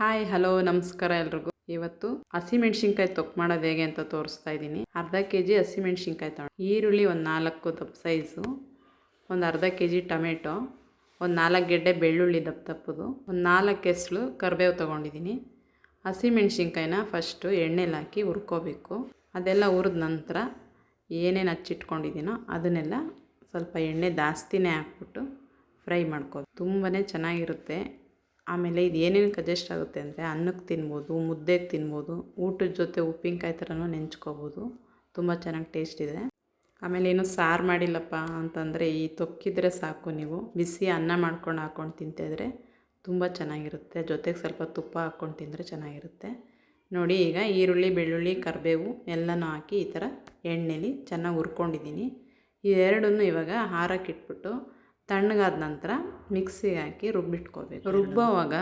Hi hello ನಮಸ್ಕಾರ ಎಲ್ರಿಗೂ. ಇವತ್ತು ಹಸಿಮೆಣ್ಸಿನ್ಕಾಯಿ ತೊಕ್ ಮಾಡೋದು ಹೇಗೆ ಅಂತ ತೋರಿಸ್ತಾ ಇದ್ದೀನಿ. ಅರ್ಧ ಕೆ ಜಿ ಹಸಿಮೆಣ್ಸಿನ್ಕಾಯಿ ತಗೊಂಡು ಈರುಳ್ಳಿ ಒಂದು ನಾಲ್ಕು ದಪ್ಪ ಸೈಜು ಒಂದು ಅರ್ಧ ಕೆ ಜಿ ಟೊಮೆಟೊ, ಒಂದು ನಾಲ್ಕು ಗೆಡ್ಡೆ ಬೆಳ್ಳುಳ್ಳಿ ದಪ್ಪ ದಪ್ಪದು, ಒಂದು ನಾಲ್ಕು ಎಸ್ಳು ಕರಿಬೇವು ತೊಗೊಂಡಿದ್ದೀನಿ. ಹಸಿಮೆಣ್ಸಿನ್ಕಾಯಿನ ಫಸ್ಟು ಎಣ್ಣೆಲಿ ಹಾಕಿ ಹುರ್ಕೋಬೇಕು. ಅದೆಲ್ಲ ಹುರಿದ ನಂತರ ಏನೇನು ಹಚ್ಚಿಟ್ಕೊಂಡಿದ್ದೀನೋ ಅದನ್ನೆಲ್ಲ ಸ್ವಲ್ಪ ಎಣ್ಣೆ ಜಾಸ್ತಿನೇ ಹಾಕ್ಬಿಟ್ಟು ಫ್ರೈ ಮಾಡ್ಕೋ ತುಂಬಾ ಚೆನ್ನಾಗಿರುತ್ತೆ. ಆಮೇಲೆ ಇದು ಏನೇನಕ್ಕೆ ಅಡ್ಜಸ್ಟ್ ಆಗುತ್ತೆ ಅಂದರೆ ಅನ್ನಕ್ಕೆ ತಿನ್ಬೋದು, ಮುದ್ದೆಗೆ ತಿನ್ಬೋದು, ಊಟದ ಜೊತೆ ಉಪ್ಪಿನಕಾಯಿ ಥರನೂ ನೆಂಚ್ಕೋಬೋದು. ತುಂಬ ಚೆನ್ನಾಗಿ ಟೇಸ್ಟ್ ಇದೆ. ಆಮೇಲೆ ಏನು ಸಾರು ಮಾಡಿಲ್ಲಪ್ಪ ಅಂತಂದರೆ ಈ ತೊಕ್ಕಿದ್ರೆ ಸಾಕು ನೀವು. ಬಿಸಿ ಅನ್ನ ಮಾಡ್ಕೊಂಡು ಹಾಕ್ಕೊಂಡು ತಿಂತಿದ್ರೆ ತುಂಬ ಚೆನ್ನಾಗಿರುತ್ತೆ. ಜೊತೆಗೆ ಸ್ವಲ್ಪ ತುಪ್ಪ ಹಾಕ್ಕೊಂಡು ತಿಂದರೆ ಚೆನ್ನಾಗಿರುತ್ತೆ. ನೋಡಿ ಈಗ ಈರುಳ್ಳಿ, ಬೆಳ್ಳುಳ್ಳಿ, ಕರಿಬೇವು ಎಲ್ಲನೂ ಹಾಕಿ ಈ ಥರ ಎಣ್ಣೆಲಿ ಚೆನ್ನಾಗಿ ಹುರ್ಕೊಂಡಿದ್ದೀನಿ. ಇವೆರಡನ್ನೂ ಇವಾಗ ಹಾರಕ್ಕೆ ಇಟ್ಬಿಟ್ಟು ತಣ್ಣಗಾದ ನಂತರ ಮಿಕ್ಸಿಗೆ ಹಾಕಿ ರುಬ್ಬಿಟ್ಕೋಬೇಕು. ರುಬ್ಬೋವಾಗ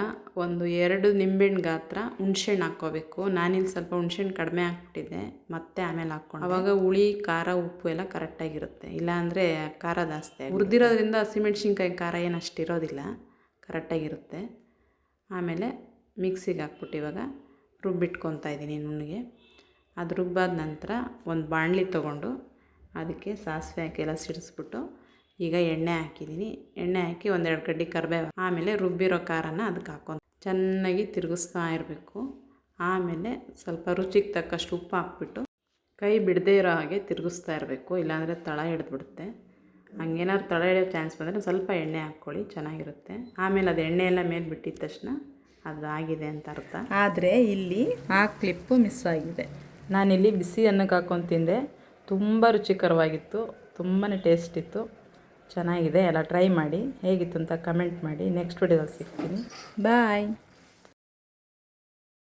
ಒಂದು ಎರಡು ನಿಂಬೆಹಣ್ಣು ಗಾತ್ರ ಹುಣ್ಸೆಹಣ್ಣು ಹಾಕ್ಕೋಬೇಕು. ನಾನಿಲ್ಲಿ ಸ್ವಲ್ಪ ಹುಣ್ಸೆಹಣ್ಣು ಕಡಿಮೆ ಹಾಕ್ಬಿಟ್ಟಿದ್ದೆ ಮತ್ತೆ ಆಮೇಲೆ ಹಾಕ್ಕೊಂಡು. ಅವಾಗ ಹುಳಿ ಖಾರ ಉಪ್ಪು ಎಲ್ಲ ಕರೆಕ್ಟಾಗಿರುತ್ತೆ ಇಲ್ಲಾಂದರೆ ಖಾರ ಜಾಸ್ತಿ ಹುರಿದಿರೋದ್ರಿಂದ ಹಸಿಮೆಣ್ಸಿನ್ಕಾಯಿ ಖಾರ ಏನು ಅಷ್ಟು ಇರೋದಿಲ್ಲ ಕರೆಕ್ಟಾಗಿರುತ್ತೆ ಆಮೇಲೆ ಮಿಕ್ಸಿಗೆ ಹಾಕ್ಬಿಟ್ಟು ಇವಾಗ ರುಬ್ಬಿಟ್ಕೊತಾ ಇದ್ದೀನಿ ನುಣ್ಣಗೆ. ಅದು ರುಬ್ಬಾದ ನಂತರ ಒಂದು ಬಾಣಲಿ ತೊಗೊಂಡು ಅದಕ್ಕೆ ಸಾಸಿವೆ ಹಾಕಿ ಎಲ್ಲ ಸಿಡಿಸ್ಬಿಟ್ಟು ಈಗ ಎಣ್ಣೆ ಹಾಕಿದ್ದೀನಿ ಎಣ್ಣೆ ಹಾಕಿ ಒಂದೆರಡು ಕಡ್ಡಿ ಕರಿಬೇವು. ಆಮೇಲೆ ರುಬ್ಬಿರೋ ಖಾರನ ಅದಕ್ಕೆ ಹಾಕೊಂಡು ಚೆನ್ನಾಗಿ ತಿರುಗಿಸ್ತಾ ಇರಬೇಕು. ಆಮೇಲೆ ಸ್ವಲ್ಪ ರುಚಿಗೆ ತಕ್ಕಷ್ಟು ಉಪ್ಪು ಹಾಕ್ಬಿಟ್ಟು ಕೈ ಬಿಡದೇ ಇರೋ ಹಾಗೆ ತಿರುಗಿಸ್ತಾ ಇರಬೇಕು. ಇಲ್ಲಾಂದರೆ ತಳ ಹಿಡಿದ್ಬಿಡುತ್ತೆ ಹಂಗೇನಾದ್ರು ತಳ ಹಿಡಿಯೋ ಚಾನ್ಸ್ ಬಂದರೆ ಸ್ವಲ್ಪ ಎಣ್ಣೆ ಹಾಕ್ಕೊಳ್ಳಿ, ಚೆನ್ನಾಗಿರುತ್ತೆ. ಆಮೇಲೆ ಅದು ಎಣ್ಣೆ ಎಲ್ಲ ಮೇಲೆ ಬಿಟ್ಟಿದ ತಕ್ಷಣ ಅದು ಆಗಿದೆ ಅಂತ ಅರ್ಥ. ಆದರೆ ಇಲ್ಲಿ ಆ ಕ್ಲಿಪ್ಪು ಮಿಸ್ ಆಗಿದೆ. ನಾನಿಲ್ಲಿ ಬಿಸಿ ಅನ್ನಕ್ಕೆ ಹಾಕ್ಕೊಂಡು ತಿಂದೆ. ತುಂಬ ರುಚಿಕರವಾಗಿತ್ತು. ತುಂಬಾ ಟೇಸ್ಟ್ ಇತ್ತು. ಚೆನ್ನಾಗಿದೆ. ಎಲ್ಲ ಟ್ರೈ ಮಾಡಿ. ಹೇಗಿತ್ತು ಅಂತ ಕಮೆಂಟ್ ಮಾಡಿ. ನೆಕ್ಸ್ಟ್ ವಿಡಿಯೋದಲ್ಲಿ ಸಿಗ್ತೀನಿ. ಬಾಯ್